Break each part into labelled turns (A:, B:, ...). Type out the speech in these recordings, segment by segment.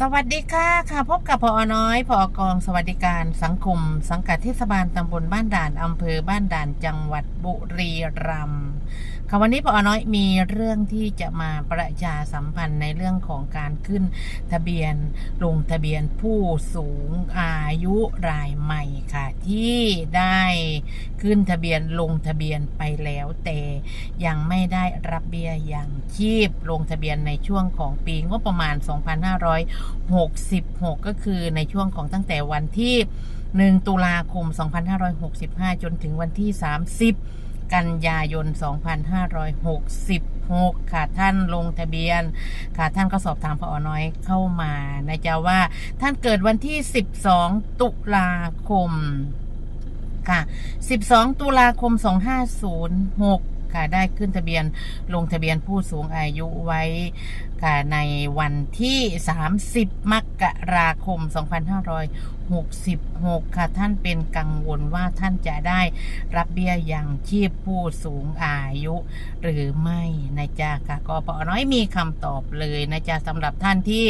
A: สวัสดีค่ะค่ะ พบกับพอน้อยพอกองสวัสดิการสังคม สังกัดเทศบาลตำบลบ้านด่านอำเภอบ้านด่านจังหวัดบุรีรัมย์ค่ะวันนี้พอน้อยมีเรื่องที่จะมาประชาสัมพันธ์ในเรื่องของการขึ้นทะเบียนลงทะเบียนผู้สูงอายุรายใหม่ค่ะ ที่ได้ขึ้นทะเบียนลงทะเบียนไปแล้วแต่ยังไม่ได้รับเบี้ยยังชีพลงทะเบียนในช่วงของปีงบประมาณ 2,500 2566 ก็คือในช่วงของตั้งแต่วันที่ 1 ตุลาคม 2565 จนถึงวันที่ 30 กันยายน 2566 ค่ะท่านลงทะเบียน ค่ะท่านก็สอบถามพอน้อยเข้ามานะจ๊ะว่าท่านเกิดวันที่ 12 ตุลาคมค่ะ 12 ตุลาคม 2506 ค่ะได้ขึ้นทะเบียนลงทะเบียนผู้สูงอายุไว้ค่ะในวันที่ 30 มกราคม 2566 ค่ะท่านเป็นกังวลว่าท่านจะได้รับเบี้ยยังชีพผู้สูงอายุ หรือไม่นะจ๊ะค่ะก็ปอน้อยมีคำตอบเลยนะจ๊ะสำหรับท่านที่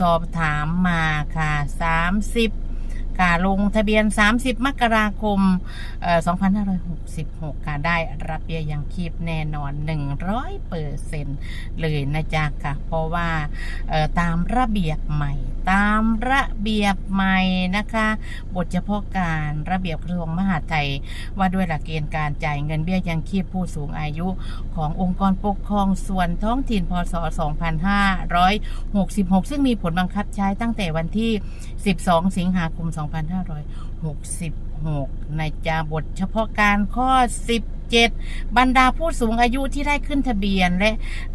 A: สอบถามมาค่ะ 30 ค่ะลงทะเบียน 30 มกราคม 2566 ค่ะ ได้รับเบี้ยยังชีพแน่นอน 100เปอร์เซ็นเลยนะจ๊ะค่ะ เพราะว่าตามระเบียบใหม่ ตามระเบียบใหม่นะคะ บทเฉพาะการระเบียบกระทรวงมหาดไทย ว่าด้วยหลักเกณฑ์การจ่ายเงินเบี้ยยังชีพผู้สูงอายุขององค์กรปกครองส่วนท้องถิ่นพศ 2566 ซึ่งมีผลบังคับใช้ตั้งแต่วันที่ 12 สิงหาคม 2 2566 ในจาบทเฉพาะการข้อ 17 บรรดาผู้สูงอายุที่ได้ขึ้นทะเบียน และ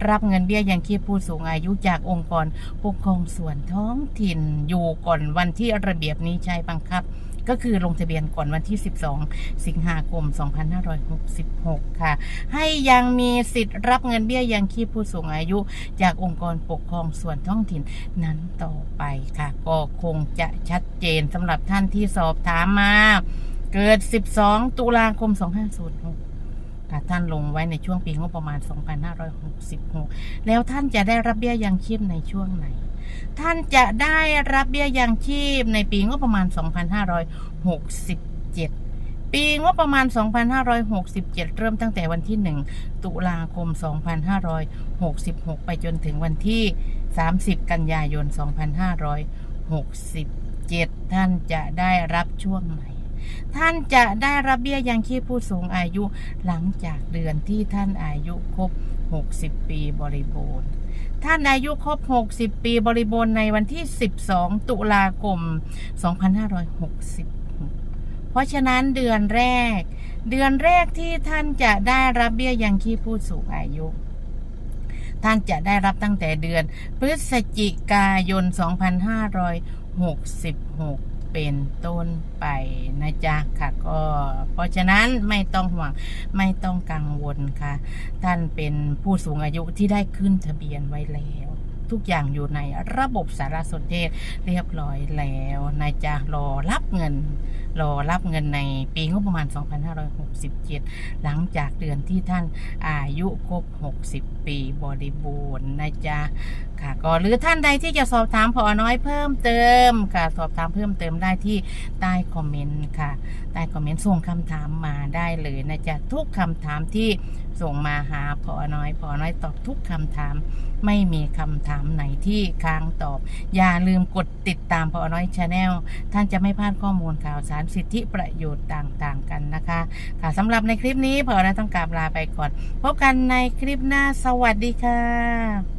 A: รับเงินเบี้ยยังชีพผู้สูงอายุจากองค์กรปกครองส่วนท้องถิ่นอยู่ก่อนวันที่ระเบียบนี้ใช้บังคับ ก็คือลงทะเบียนก่อนวันที่ 12 สิงหาคม 2566 ค่ะ ให้ยังมีสิทธิ์รับเงินเบี้ยยังชีพผู้สูงอายุ จากองค์กรปกครองส่วนท้องถิ่นนั้นต่อไปค่ะ ก็คงจะชัดเจนสำหรับท่านที่สอบถามมา เกิด 12 ตุลาคม 2506ค่ะท่านลงไว้ในช่วงปีงบประมาณ 2566 แล้วท่านจะได้รับเบี้ยยังชีพในช่วงไหน ท่านจะได้รับเบี้ยยังชีพในปีงบประมาณ 2567 ปีงบประมาณ 2567 เริ่มตั้งแต่วันที่ 1 ตุลาคม 2566 ไปจนถึงวันที่ 30 กันยายน 2567 ท่านจะได้รับช่วงไหนท่านจะได้รับเบี้ยยังชีพผู้สูงอายุหลังจากเดือนที่ท่านอายุครบ 60 ปีบริบูรณ์ ท่านอายุครบ 60 ปีบริบูรณ์ในวันที่ 12 ตุลาคม 2566เพราะฉะนั้นเดือนแรก เดือนแรกที่ท่านจะได้รับเบี้ยยังชีพผู้สูงอายุ ท่านจะได้รับตั้งแต่เดือนพฤศจิกายน 2566 เป็นต้นไปนะจ๊ะค่ะ ก็เพราะฉะนั้นไม่ต้องห่วงไม่ต้องกังวลค่ะ ท่านเป็นผู้สูงอายุที่ได้ขึ้นทะเบียนไว้แล้วทุกอย่างอยู่ในระบบสารสนเทศเรียบร้อยแล้วนะจ๊ะรอรับเงิน รอรับเงินในปีงบประมาณ 2567 หลังจากเดือนที่ท่านอายุครบ 60 ปีบริบูรณ์นะจ๊ะค่ะก็หรือท่านใดที่จะสอบถามพอน้อยเพิ่มเติมค่ะ สอบถามเพิ่มเติมได้ที่ใต้คอมเมนต์ค่ะ ใต้คอมเมนต์ส่งคำถามมาได้เลยนะจ๊ะทุกคำถามที่ส่งมาหาพอน้อยพอน้อยตอบทุกคำถาม ไม่มีคำถามไหนที่ค้างตอบ อย่าลืมกดติดตามพอน้อยชาแนลท่านจะไม่พลาดข้อมูลข่าวสารสิทธิประโยชน์ต่างๆกันนะคะค่ะสำหรับในคลิปนี้พอน้อยต้องกราบลาไปก่อน พบกันในคลิปหน้าสวัสดีค่ะ